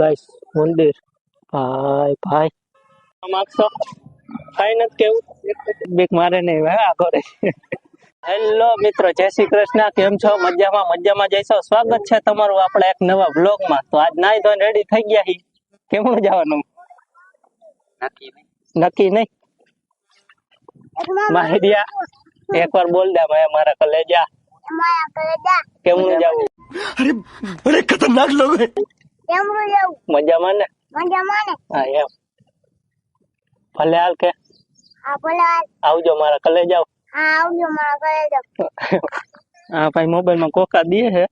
Guys મંદિર ભાઈ ભાઈ માગશો ફાઈન જ કેવું બેક મારે નહીં ભાઈ આ હેલો મિત્રો જય શ્રી કૃષ્ણ કેમ છો મજામાં મજામાં જઈશો સ્વાગત છે તમારું આપણે એક નવા બ્લોગમાં તો આજ નાઈ ધોઈને રેડી થઈ ગયા હી કેમ જવાનું નક્કી નહીં માહિરિયા એકવાર બોલ દે મેં મારા કલેજા કેમનું જવું અરે અરે ખતરનાક લોકો કેમરું લેવું મજામાં ને મજામાં ને હા એમ ભલે હાલ કે હા ભલે હાલ આવજો મારા કલે જાવ હા આવજો મારા કલે જાવ હા ભાઈ મોબાઈલ માં કોકા દે હે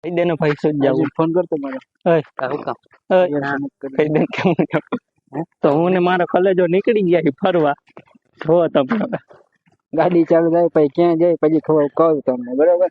કહી દે ને ભાઈ સુજ જાવ ફોન કરતો મને ઓય કાહુ કામ કહી દે કેમ તો હું ને મારા કલેજો નીકળી ગયા ફરવા જો તમે ગાડી ચાલુ જાય પછી ક્યાં જાય પછી ખબર કહું તમને બરોબર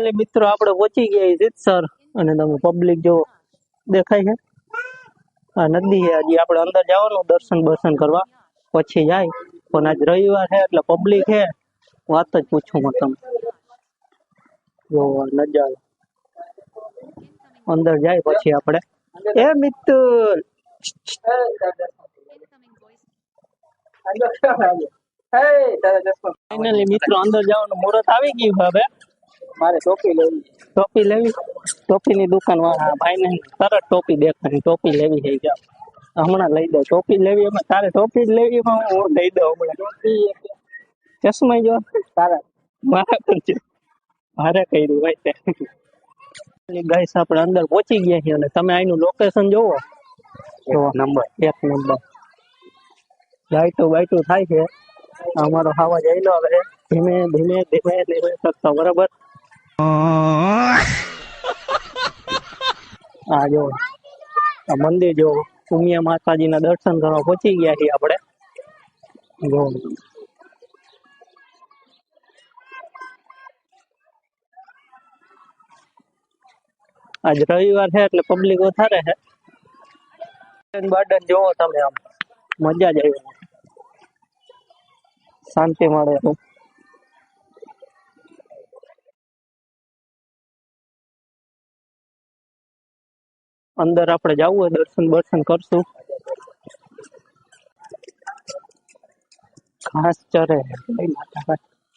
લે મિત્રો આપણે પોચી ગયા છે જિતસર અને તમે પબ્લિક જો દેખાય છે આ નદી છે આજે આપણે અંદર જવાનો દર્શન બશન કરવા પછી જાય કોણ આજ રવિવાર છે એટલે પબ્લિક છે હું આત જ પૂછું છું તમને જો ન જાવ અંદર જાય પછી આપણે એ મિત્ર હે દાદા જસ્મન એ મિત્રો અંદર જવાનો મુરત આવી ગઈ બાબે મારે ટોપી લેવી ટોપી લેવી ટોપીની દુકાન વાળા ભાઈને તરત ટોપી દેખાય ટોપી લેવી થઈ ગયા હમણાં લઈ દો ટોપી લેવી એમાં તારે ટોપી જ લેવી એમાં હું લઈ દઉં હમણાં ચશ્મા જો તારા મારા પણ મારે કર્યું ભાઈ ગાઈસ આપણે અંદર પહોંચી ગયા છીએ અને તમે અહીંનું લોકેશન જોવો નંબર એક નંબર લાઈટો બાઈટો થાય છે અમારો હવા જઈ લો હવે ધીમે ધીમે ધીમે ધીમે કરતો બરાબર આ જો મંદિર જો ઉમિયા માતાજીના દર્શન કરવા પહોંચી ગયા છીએ આપણે જો આજ રવિવાર છે એટલે પબ્લિક વધારે છે ગાર્ડન જોવો તમે આમ મજા જ આવી શાંતિ મળે અંદર આપણે જવું હોય દર્શન દર્શન કરશું ઘાસ ચરે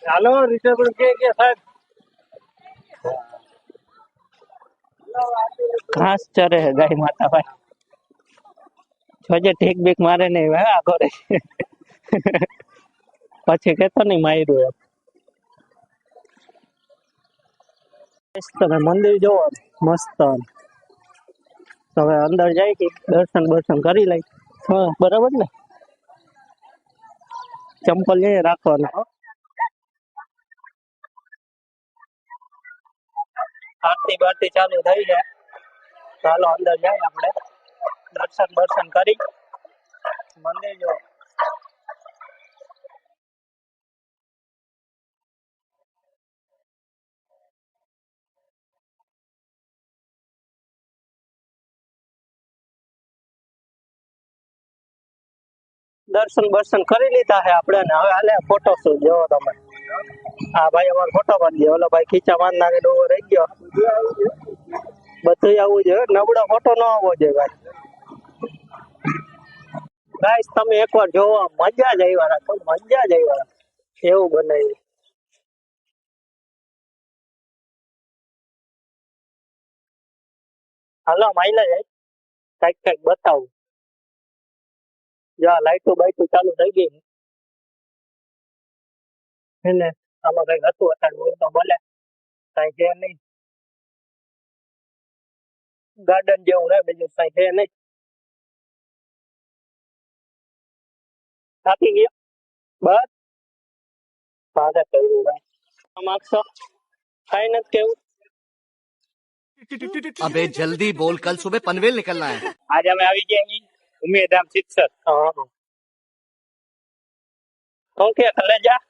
હાલો રિસેપ્શન કે કે સાહેબ ઘાસ ચરે હે ગાય માતા ભાઈ જોજે ઠેક બેક મારે નહીં હવે આ કરે પછી કેતો નહીં માર્યું એમ તમે મંદિર જોવો મસ્ત તો હવે અંદર જાય કે દર્શન દર્શન કરી લઈ હા બરાબર ને ચંપલ એ રાખવાના આરતી બારતી ચાલુ થઈ જાય ચાલો અંદર જાય આપણે દર્શન દર્શન કરી મંદિર જો દર્શન બર્શન કરી લીધા છે આપણે ને હવે હાલે ફોટો શું જોવો તમે હા ભાઈ અમારો ફોટો પાડી દે ઓલો ભાઈ ખીચા માર નાખે ડોવો રહી ગયો બધું આવવું જોઈએ નબળો ફોટો ન આવવો જોઈએ ભાઈ ગાઈસ તમે એકવાર જોવો મજા જ આવી વાળા તો મજા જ આવી વાળા એવું બનાવ્યું હાલો માઇલા જાય કઈક કઈક બતાવું જો લાઈટો બાઈટો ચાલુ થઈ ગઈ એને આમાં કઈ હતું અત્યારે હોય તો બોલે કઈ છે નહીં ગાર્ડન જેવું હે બીજું કઈ છે નહીં થાકી ગયો બસ ભાગે કર્યું ભાઈ માગશો કઈ નથી કેવું अबे जल्दी बोल कल सुबह पनवेल निकलना है आज हम अभी जाएंगे ઉમેદામ શિક્ષક શું કે કલેજા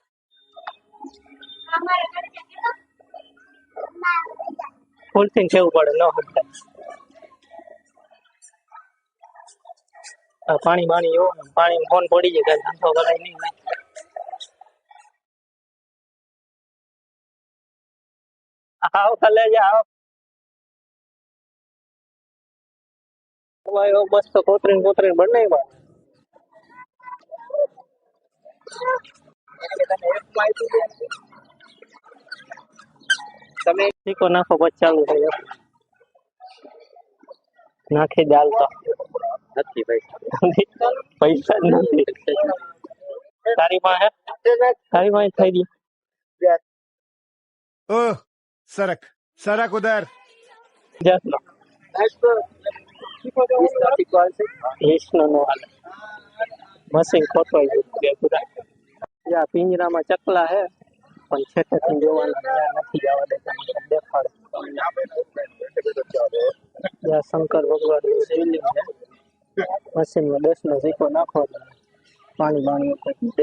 ફૂલ થી કેવું પડે ન હટાય પાણી બાણી એવો પાણી ફોન પડી જાય ધંધો કરાય નહીં આવ કલેજા આવ વાયો મસ્ત કોતરીને કોતરીને બનાવ્યા તમે ટીકો નાખો પછી ચાલુ થઈ નાખી દાલ તો નથી ભાઈ પૈસા જ નથી તારી પાસે તારી પાસે થઈ ગઈ ઓહ સરક સરક ઉધર જસ લો because Vishnu Nohala. Must incorporate Jayapura. જે આ પિંજરામાં ચકલા હે પણ છેટે થી જોવાનું નથી જવા દેતા મને દેખાડે જ્યાં શંકર ભગવાન નું શિવલિંગ છે મશીનમાં દસ નો ઝીકો નાખો પાણી બાણી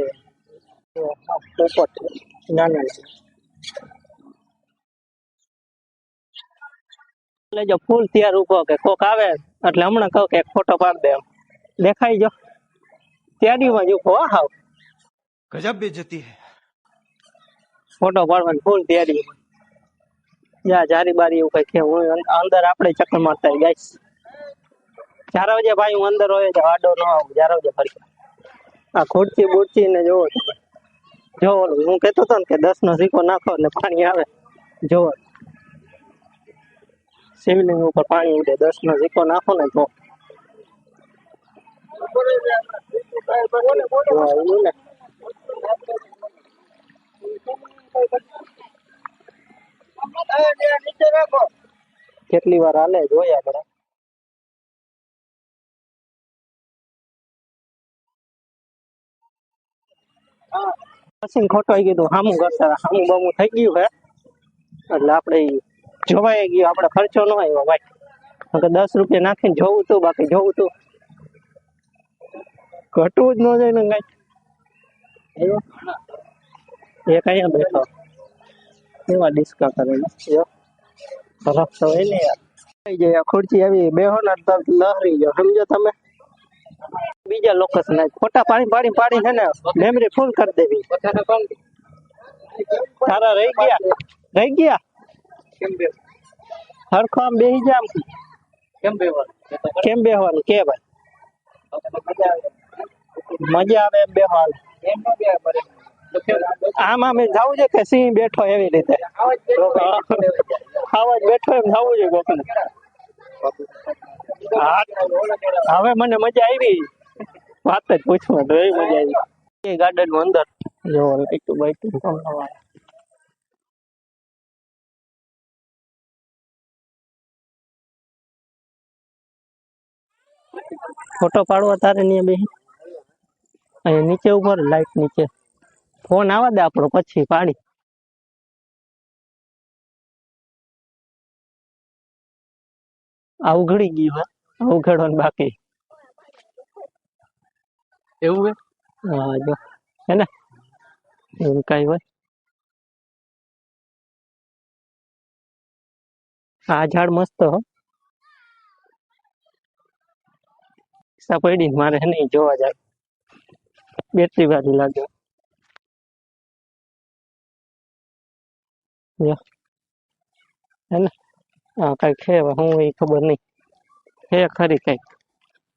દે પોપટ નાના છે લે જો ફૂલ તૈયાર ઉભો કે કોક આવે એટલે હમણા ક કે ફોટો પાડ દે આમ દેખાઈ જો તૈયારીમાં જો ઓહ ગજબ બેજતી હે ફોટો પાડવા ફૂલ તૈયારી માં આ ચારી બારી એ ઉકે કે અંદર આપણે ચક્કર મારતા હૈ ગાઈસ 4 વાજે ભાઈ હું અંદર હોઈએ જો વાડો નો આવું 4 વાજે ફાટ આ ખોડકી બોડકી ને જોવો જો હું કહેતો તો કે 10 નો દીકો નાખો ને પાણી આવે જો શિવલિંગ ઉપર પાણી ઉડે દસનો ઝીકો નાખો ને તો કેટલી વાર હાલે જોયા આપણે મશીન ખોટવાઈ ગયું હામું કરતા હામું બામું થઈ ગયું હે એટલે આપણે કહાય કે આપડા ખર્ચા નો આયો બાકી કે 10 રૂપિયા નાખીને જોઉં છું બાકી જોઉં છું કટુજ ન જાય ને કા એક આયા બેઠા એવા ડિસ્ક કર રે છે તરફ તો એને આઈ જાય ખુરશી આવી બેહો ને તલ ન હરી જો સમજો તમે બીજા લોકસ ના ફોટા પાણી પાડી ને પાડી છે ને મેમરી ફૂલ કરી દેવી થારા રહી ગયા રહી ગયા કેમ બે હર કામ બેહી જામ કેમ બેહવાન કેમ બેહવાન કે ભાઈ મજા આવે મજા આને બેહવાન એમ નો બેહવાન આમ અમે જાવજે કે સીહી બેઠો હેવી રીતે ખાવા બેઠો એમ જાવજે બાપુ હવે મને મજા આવી વાત જ પૂછવા તો મજા આવી કે ગાર્ડન નો અંદર જો કીધું બાઈકનું કામ નવ ફોટો પાડવો તારે નહીં બે અહીંયા નીચે ઉભો લાઈટ નીચે ફોન આવા દે આપણો પછી પાડી અવઘડી ગયું હા અવઘડવાનું બાકી એવું હે હા જો હે ને એવું કઈ હોય આ ઝાડ મસ્ત હો રિક્ષા પડી ને મારે નહીં જોવા જાય બેટરી વાળી લાગ્યો હે ને હા કઈ છે હું એ ખબર નહી હે ખરી કઈક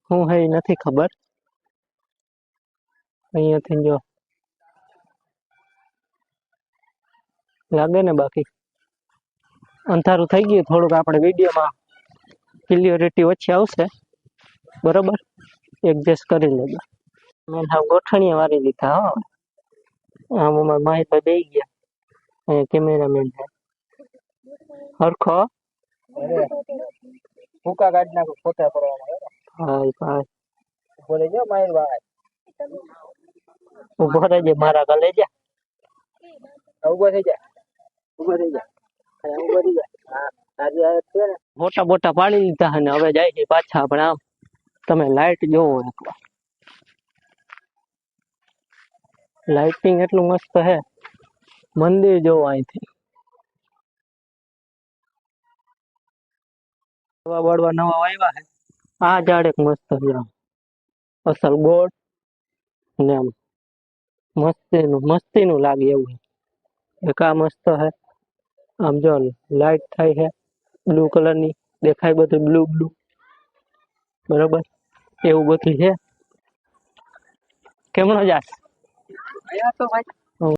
હું હે નથી ખબર અહીંયાથી જો લાગે ને બાકી અંધારું થઈ ગયું થોડુંક આપણે વિડીયોમાં ક્લિયરિટી ઓછી આવશે बराबर एडजस्ट कर लेगा मैं हाँ गोठणिया वारी दीखा हो हम उमर माही पे बैठ गया कैमरा मैन है और खो भूखा गाड़ना को फोटा पर हाय हाय बोले जो माही भाई वो बोले जे मारा गले जा उबो थे जा उबो थे जा अरे उबो थे जा हां आज आए थे ना मोटा मोटा पानी लीता है ना अबे जाए के पाछा पण તમે લાઇટ જોવો એકવાર લાઇટિંગ એટલું મસ્ત હે મંદિર જોવો અહીંથી નવા બળવા નવા આવ્યા હે આ ઝાડ એક મસ્ત અસલ ગોળ ને આમ મસ્તીનું મસ્તીનું લાગે એવું એક આ મસ્ત હે આમ જો લાઇટ થાય છે બ્લુ કલરની દેખાય બધું બ્લુ બ્લુ બરોબર એવું બધું છે કેમનો જાસ તો ભાઈ